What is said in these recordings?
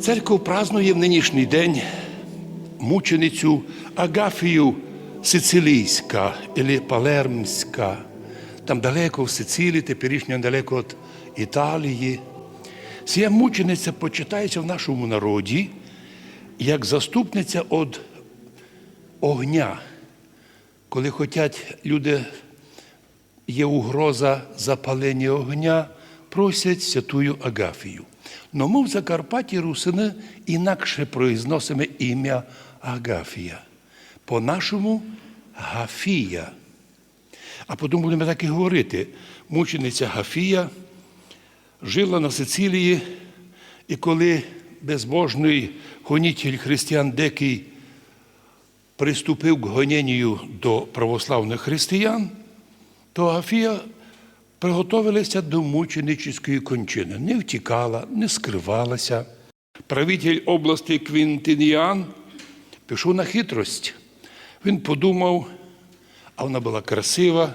Церква празнує в нинішній день мученицю Агафію Сицилійська або Палермська. Там далеко в Сицилії, теперішньо далеко від Італії. Ця мучениця почитається в нашому народі як заступниця від огня. Коли хочуть люди, є угроза запалення огня, просять святую Агафію. Но ми в Закарпатті русини інакше произносимо ім'я Агафія. По-нашому Гафія. А потім будемо так і говорити. Мучениця Гафія жила на Сицилії, і коли безбожний гонітель християн Декий приступив к гоненню до православних християн, то Гафія приготовилася до мученическої кончини. Не втікала, не скривалася. Правитель області Квінтиніан пішов на хитрость. Він подумав, а вона була красива,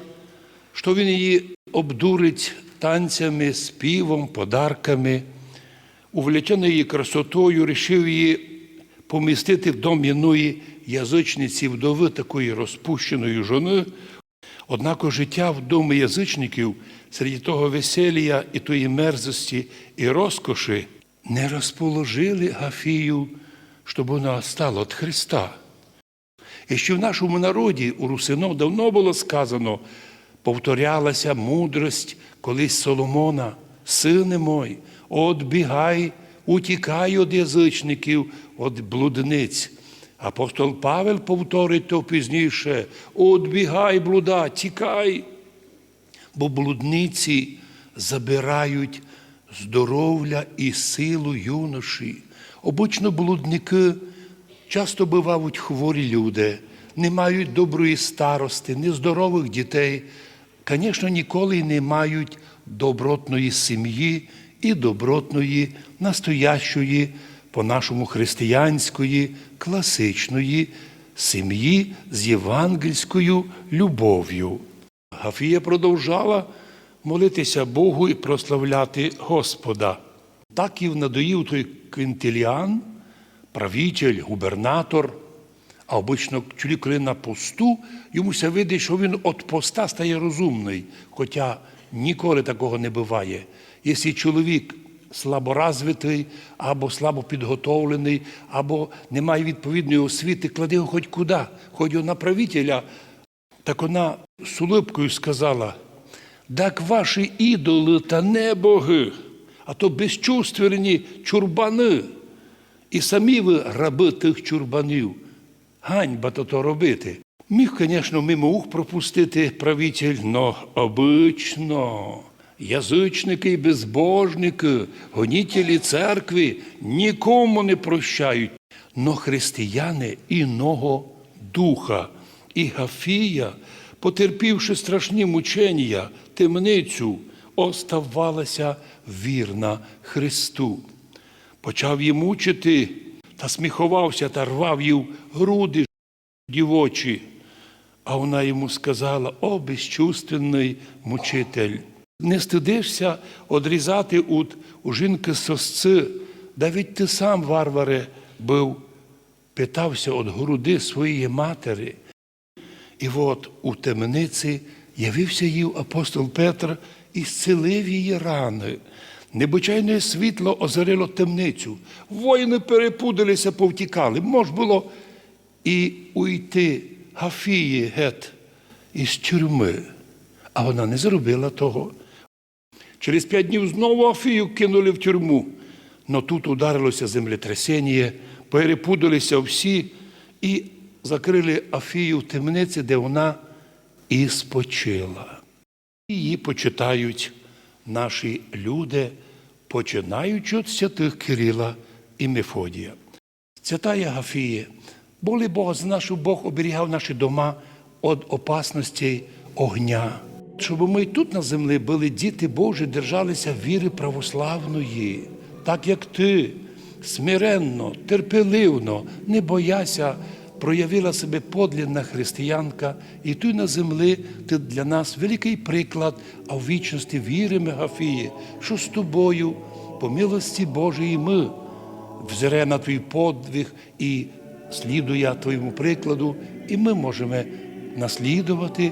що він її обдурить танцями, співом, подарками. Увлечений її красотою, рішив її помістити в дом яної язичниці вдови такої розпущеної жони. Однак життя в домі язичників серед того веселія і тої мерзості і розкоші не розположили Гафію, щоб вона стала від Христа. І що в нашому народі у русинов давно було сказано, повторялася мудрость колись Соломона, сине мой, отбігай, утікай від язичників, від блудниць. Апостол Павел повторить то пізніше: отбігай, блуда, тікай. Бо блудниці забирають здоров'я і силу юноші. Обично блудники часто бувають хворі люди, не мають доброї старости, нездорових дітей, звісно, ніколи не мають добротної сім'ї і добротної, настоящої, по-нашому християнської, класичної сім'ї з євангельською любов'ю. Гафія продовжала молитися Богу і прославляти Господа. Так і надоїв той квінтиліан, правитель, губернатор, а обично чоловік, коли на посту, йому ся видить, що він від поста стає розумний, хоча ніколи такого не буває. Якщо чоловік слаборазвитий, або слабо підготовлений, або не має відповідної освіти, клади його хоч куди, хоч на правителя. Так вона з улипкою сказала, так ваші ідоли та не боги, а то безчувственні чурбани. І самі ви раби тих чурбанів. Ганьба то то робити. Міг, звісно, мимо ух пропустити правитель, но обично. Язичники і безбожники, гонітелі церкви нікому не прощають. Но християни іного духа. І Гафія, потерпівши страшні мучення, темницю, оставалася вірна Христу. Почав її мучити та сміхувався та рвав їй груди дівочі. А вона йому сказала: О, безчувственний мучитель, не стидишся одрізати у, у жінки сосци, да ведь ти сам, варваре, був, питався від груди своєї матері. І от у темниці явився їй апостол Петр і зцілив її рани. Небочайне світло озарило темницю. Воїни перепудилися, повтікали. Мож було і уйти Гафії гет із тюрми. А вона не зробила того. Через п'ять днів знову Афію кинули в тюрму. Но тут ударилося землетрясіння, перепудилися всі і закрили Афію в темниці, де вона і спочила. Її почитають наші люди, починаючи від святих Кирила і Мефодія. Святая Гафія, боли Бога зна, що Бог оберігав наші дома від опасності огня. Щоб ми тут на землі були діти Божі, держалися віри православної, так як ти, смиренно, терпеливно, не бояся, проявила себе подлінна християнка, і тут на землі ти для нас великий приклад, а в вічності віримо, Гафії, що з тобою, по милості Божої ми взире на твій подвиг і слідує твоєму прикладу, і ми можемо наслідувати